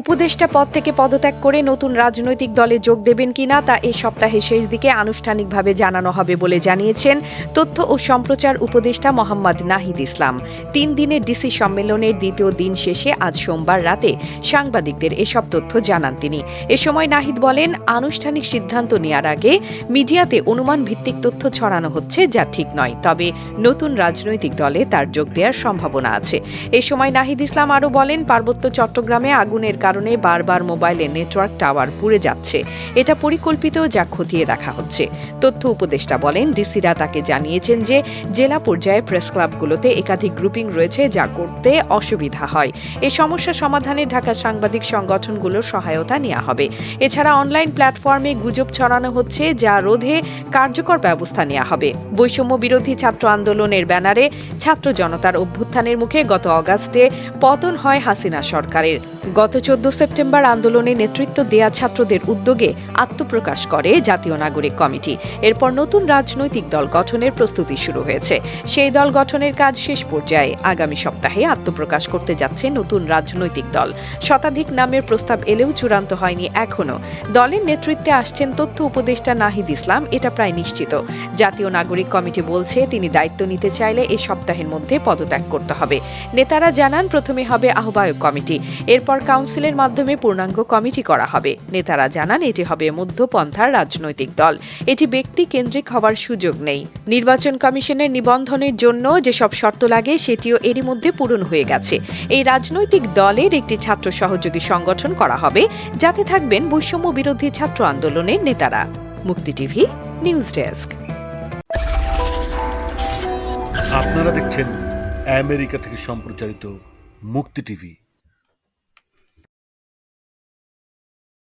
উপদেষ্টা পদ থেকে পদত্যাগ করে নতুন রাজনৈতিক দলে যোগ দেবেন কিনা তা এ সপ্তাহের শেষ দিকে আনুষ্ঠানিকভাবে জানানো হবে বলে জানিয়েছেন তথ্য ও সম্প্রচার উপদেষ্টা মোহাম্মদ নাহিদ ইসলাম। তিন দিনের ডিসি সম্মেলনের দ্বিতীয় দিন শেষে আজ সোমবার রাতে সাংবাদিকদের এসব তথ্য জানান তিনি। এ সময় নাহিদ বলেন, আনুষ্ঠানিক সিদ্ধান্ত নেওয়ার আগে মিডিয়াতে অনুমান ভিত্তিক তথ্য ছড়ানো হচ্ছে যা ঠিক নয়, তবে নতুন রাজনৈতিক দলে তার যোগ দেওয়ার সম্ভাবনা আছে। এ সময় নাহিদ ইসলাম আরও বলেন, পার্বত্য চট্টগ্রামে আগুনের কারণে বারবার মোবাইলের নেটওয়ার্ক টাওয়ার পুড়ে যাচ্ছে। এটা পরিকল্পিত যা খতিয়ে দেখা হচ্ছে। তথ্য উপদেষ্টা বলেন, ডিসিরা তাকে জানিয়েছেন যে জেলা পর্যায়ে প্রেস ক্লাবগুলোতে একাধিক গ্রুপিং রয়েছে যা করতে অসুবিধা হয়। এ সমস্যা সমাধানে ঢাকা সাংবাদিক সংগঠনগুলোর সহায়তা নেওয়া হবে। এছাড়া অনলাইন প্ল্যাটফর্মে গুজব ছড়ানো হচ্ছে যা রোধে কার্যকর ব্যবস্থা নেওয়া হবে। বৈষম্য বিরোধী ছাত্র আন্দোলনের ব্যানারে ছাত্র জনতার অভ্যুত্থানের মুখে গত অগাস্টে পতন হয় হাসিনা সরকারের। গত চোদ্দ সেপ্টেম্বর আন্দোলনে নেতৃত্ব দেয়া ছাত্রদের উদ্যোগে আত্মপ্রকাশ করে জাতীয় নাগরিক কমিটি। এরপর নতুন রাজনৈতিক দল গঠনের প্রস্তুতি শুরু হয়েছে। সেই দল গঠনের কাজ শেষ পর্যায়ে আগামী সপ্তাহে আত্মপ্রকাশ করতে যাচ্ছে নতুন রাজনৈতিক দল। শতাধিক নামের প্রস্তাব এলেও চূড়ান্ত হয়নি এখনও দলের নেতৃত্বে আসছেন তথ্য উপদেষ্টা নাহিদ ইসলাম, এটা প্রায় নিশ্চিত। জাতীয় নাগরিক কমিটি বলছে, তিনি দায়িত্ব নিতে চাইলে এ সপ্তাহের মধ্যে পদত্যাগ করতে হবে। নেতারা জানান, প্রথমে হবে আহ্বায়ক কমিটি। এরপর কাউন্সিলের মাধ্যমে পূর্ণাঙ্গ কমিটি করা হবে। নেতারা জানান, এটি হবে মধ্যপন্থার রাজনৈতিক দল। এটি ব্যক্তি কেন্দ্রিক হওয়ার সুযোগ নেই। নির্বাচন কমিশনের নিবন্ধনের জন্য যেসব শর্ত লাগে, সেটিও এরই মধ্যে পূরণ হয়ে গেছে। এই রাজনৈতিক দলের একটি ছাত্র সহযোগী সংগঠন করা হবে। যাতে থাকবেন বৈষম্য বিরোধী ছাত্র আন্দোলনের নেতারা। মুক্তি টিভি, নিউজ ডেস্ক। আপনারা দেখছেন আমেরিকা থেকে সম্প্রচারিত মুক্তি টিভি।